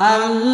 আল্লাহ